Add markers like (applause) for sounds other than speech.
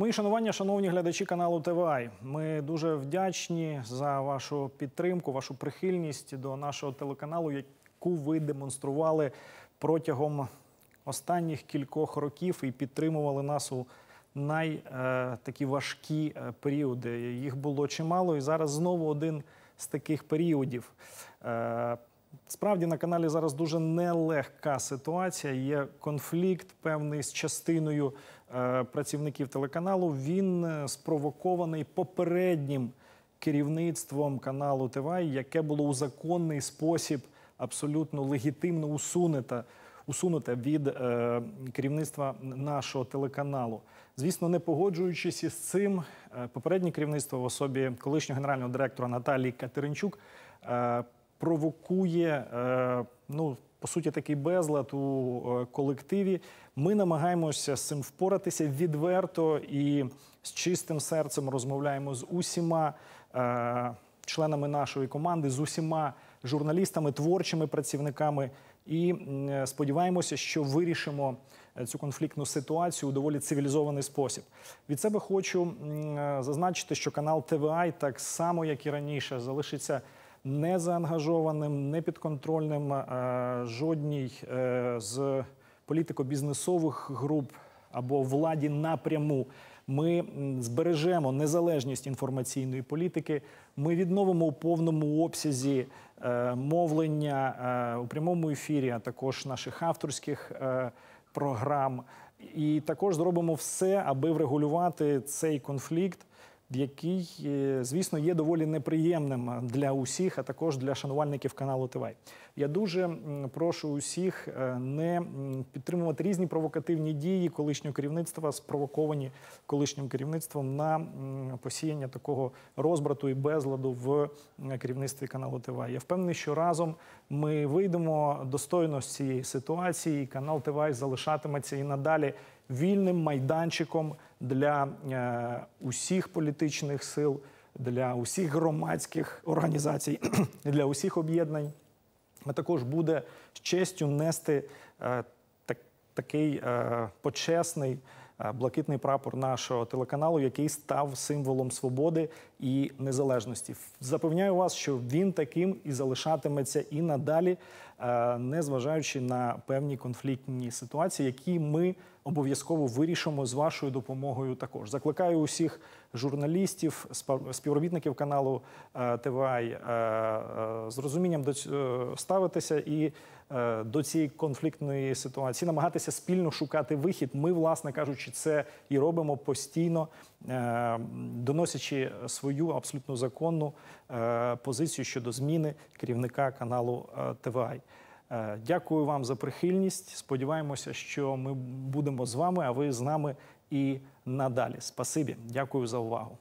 Мої шанування, шановні глядачі каналу ТВАЙ. Ми дуже вдячні за вашу підтримку, вашу прихильність до нашого телеканалу, яку ви демонстрували протягом останніх кількох років і підтримували нас у най е, важкі е, періоди. Їх було чимало, і зараз знову один з таких періодів. Е, Справді на каналі зараз дуже нелегка ситуація. Є конфлікт певний з частиною е, працівників телеканалу. Він е, спровокований попереднім керівництвом каналу ТВА, яке було у законний спосіб абсолютно легітимно усунуте, усунуте від е, керівництва нашого телеканалу. Звісно, не погоджуючись із цим, е, попереднє керівництво в особі колишнього генерального директора Наталії Катеринчук. е, провокує е, ну по суті такий безлад у е, колективі. Ми намагаємося з цим впоратися відверто і з чистим серцем розмовляємо з усіма е, членами нашої команди, з усіма журналістами, творчими працівниками. І сподіваємося, що вирішимо цю конфліктну ситуацію у доволі цивілізований спосіб. Від себе хочу зазначити, що канал ТВА, так само як і раніше, залишиться незаангажованим, непідконтрольним е, жодній е, з політико-бізнесових груп або владі напряму. Ми збережемо незалежність інформаційної політики. Ми відновимо у повному обсязі е, мовлення у прямому ефірі, а також наших авторських програм. І також зробимо все, аби врегулювати цей конфлікт який, е, звісно, є доволі неприємним для усіх, а також для шанувальників каналу ТВ. Я дуже прошу усіх е, не підтримувати різні провокативні дії колишнього керівництва, спровоковані колишнім керівництвом на посіяння такого розбрату і безладу в керівництві каналу ТВ. Я впевнений, що разом ми вийдемо достойно з цієї ситуації. і Канал ТВ залишатиметься і надалі вільним майданчиком для е, усіх політичних сил, для усіх громадських організацій, (clears throat) для усіх об'єднань. А також буде з честю нести е, так, такий е, почесний блакитний прапор нашого телеканалу, який став символом свободи і незалежності. Запевняю вас, що він таким і залишатиметься і надалі, незважаючи на певні конфліктні ситуації, які ми обов'язково вирішимо з вашою допомогою. Також закликаю усіх журналістів, співробітників каналу е, ТВА е, е, з розумінням ставитися і до цієї конфліктної ситуації, намагатися спільно шукати вихід. Ми, власне кажучи, це і робимо постійно, доносячи свою абсолютно законну позицію щодо зміни керівника каналу ТВА. Е, Дякую вам за прихильність. Сподіваємося, що ми будемо з вами, а ви з нами і надалі. Спасибі. Дякую за увагу.